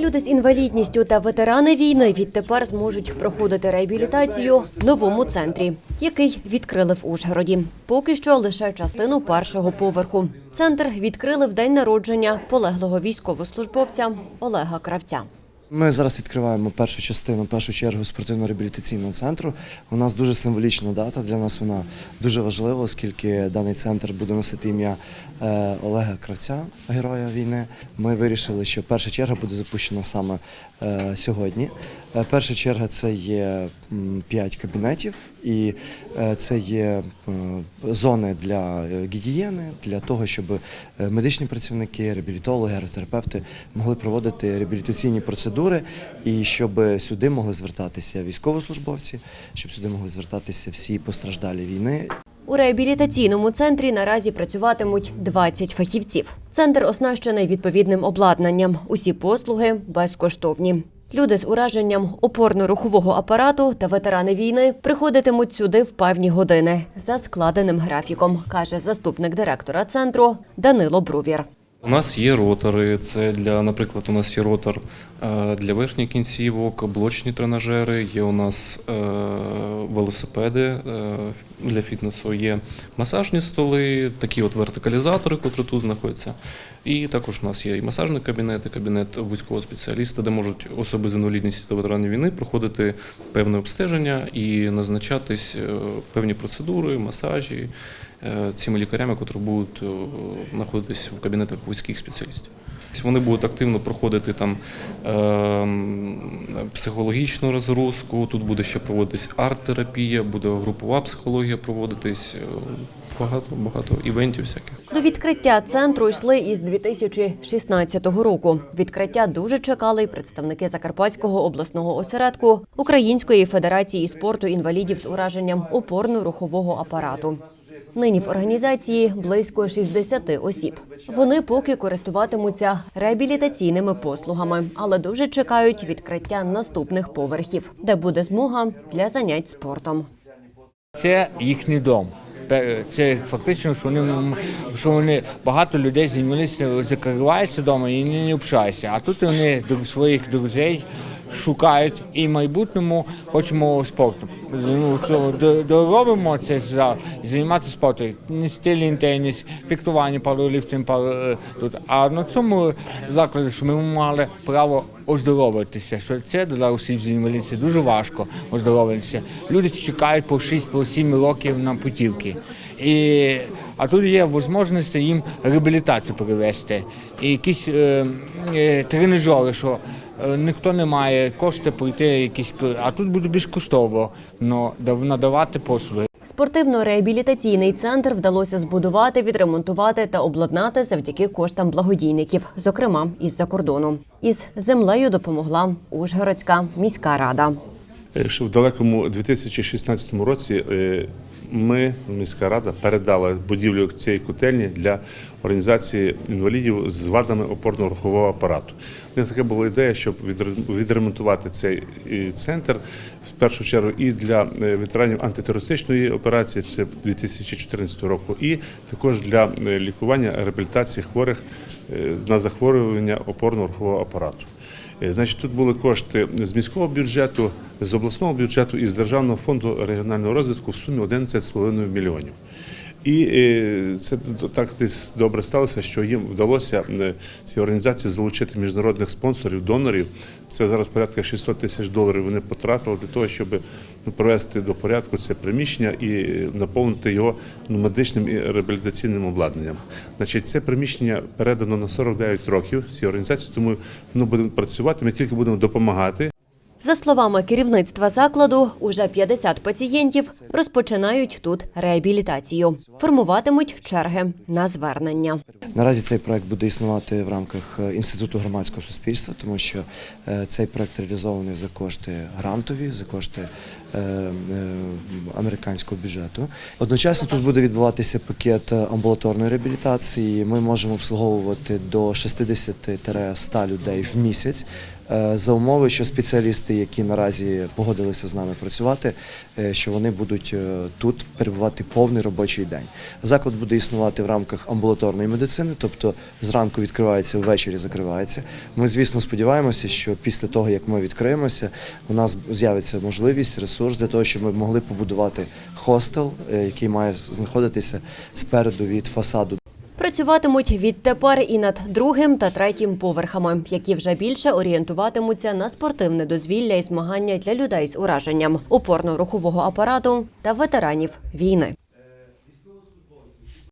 Люди з інвалідністю та ветерани війни відтепер зможуть проходити реабілітацію в новому центрі, який відкрили в Ужгороді. Поки що лише частину першого поверху. Центр відкрили в день народження полеглого військовослужбовця Олега Кравця. Ми зараз відкриваємо першу частину, першу чергу спортивно-реабілітаційного центру. У нас дуже символічна дата. Для нас вона дуже важлива, оскільки даний центр буде носити ім'я е, Олега Кравця, героя війни. Ми вирішили, що перша черга буде запущена саме е, сьогодні. Е, Перша черга це є 5 кабінетів, і це є зони для гігієни, для того, щоб медичні працівники, реабілітологи, аеротерапевти могли проводити реабілітаційні процедури, і щоб сюди могли звертатися військовослужбовці, щоб сюди могли звертатися всі постраждалі війни. У реабілітаційному центрі наразі працюватимуть 20 фахівців. Центр оснащений відповідним обладнанням. Усі послуги безкоштовні. Люди з ураженням опорно-рухового апарату та ветерани війни приходитимуть сюди в певні години за складеним графіком, каже заступник директора центру Данило Брувір. У нас є ротори. Це для, наприклад, у нас є ротор е, для верхніх кінцівок, блочні тренажери, є у нас е, велосипеди е, для фітнесу, є масажні столи, такі от вертикалізатори, котрі тут знаходяться. І також у нас є і масажний кабінет, і кабінет військового спеціаліста, де можуть особи з інвалідністю та ветеранів війни проходити певне обстеження і назначатись е, певні процедури, масажі е, цими лікарями, котрі будуть е, знаходитись в кабінетах військових спеціалістів. Вони будуть активно проходити там ем, психологічну розгрузку. Тут буде ще проводитись арт-терапія, буде групова психологія проводитись. Багато багато івентів всяких. До відкриття центру йшли із 2016 року. Відкриття дуже чекали й представники Закарпатського обласного осередку Української федерації спорту інвалідів з ураженням опорно-рухового апарату. Нині в організації близько 60 осіб. Вони поки користуватимуться реабілітаційними послугами, але дуже чекають відкриття наступних поверхів, де буде змога для занять спортом. Це їхній дом. Це фактично, що вони, що вони багато людей займалися, закриваються вдома і не, не общаються. А тут вони до своїх друзей шукають і в майбутньому хочемо спорту. Ну, доробимо це за займатися спортом. Стильний теніс, фехтування, пауерліфтинг, пау- е, тут. А на цьому закладі, що ми мали право оздоровитися. Що це для осіб з інвалідністю дуже важко оздоровитися. Люди чекають по 6-7 років на путівки. І, а тут є можливість їм реабілітацію провести. І якісь е, е, тренажери, що ніхто не має кошти пройти якісь, а тут буде но, дав- надавати послуги. Спортивно-реабілітаційний центр вдалося збудувати, відремонтувати та обладнати завдяки коштам благодійників, зокрема із-за кордону. Із землею допомогла Ужгородська міська рада. Е, Ще в далекому 2016 році е, ми, міська рада, передала будівлю цієї котельні для організації інвалідів з вадами опорно-рухового апарату. У них така була ідея, щоб відре- відремонтувати цей центр в першу чергу і для е, ветеранів антитерористичної операції, це 2014 року, і також для е, лікування реабілітації хворих е, на захворювання опорно-рухового апарату. Е, Значить, тут були кошти з міського бюджету, з обласного бюджету і з Державного фонду регіонального розвитку в сумі 11,5 мільйонів. І е, це так десь добре сталося, що їм вдалося е, цій організації залучити міжнародних спонсорів, донорів. Це зараз порядка 600 тисяч доларів вони потратили для того, щоб ну, привести до порядку це приміщення і е, наповнити його ну, медичним і реабілітаційним обладнанням. Значить, це приміщення передано на 49 років цій організації, тому воно буде працювати. Ми тільки будемо допомагати. За словами керівництва закладу, уже 50 пацієнтів розпочинають тут реабілітацію. Формуватимуть черги на звернення. Наразі цей проект буде існувати в рамках е, інституту громадського суспільства, тому що е, цей проект реалізований за кошти грантові, за кошти е, американського бюджету. Одночасно тут буде відбуватися пакет амбулаторної реабілітації. Ми можемо обслуговувати до 60-100 людей в місяць. Е, За умови, що спеціалісти, які наразі погодилися з нами працювати, е, що вони будуть е, тут перебувати повний робочий день. Заклад буде існувати в рамках амбулаторної медицини, тобто зранку відкривається, ввечері закривається. Ми, звісно, сподіваємося, що після того, як ми відкриємося, у нас з'явиться можливість, ресурс для того, щоб ми могли побудувати хостел, який має знаходитися спереду від фасаду Працюватимуть відтепер і над другим та третім поверхами, які вже більше орієнтуватимуться на спортивне дозвілля і змагання для людей з ураженням опорно-рухового апарату та ветеранів війни.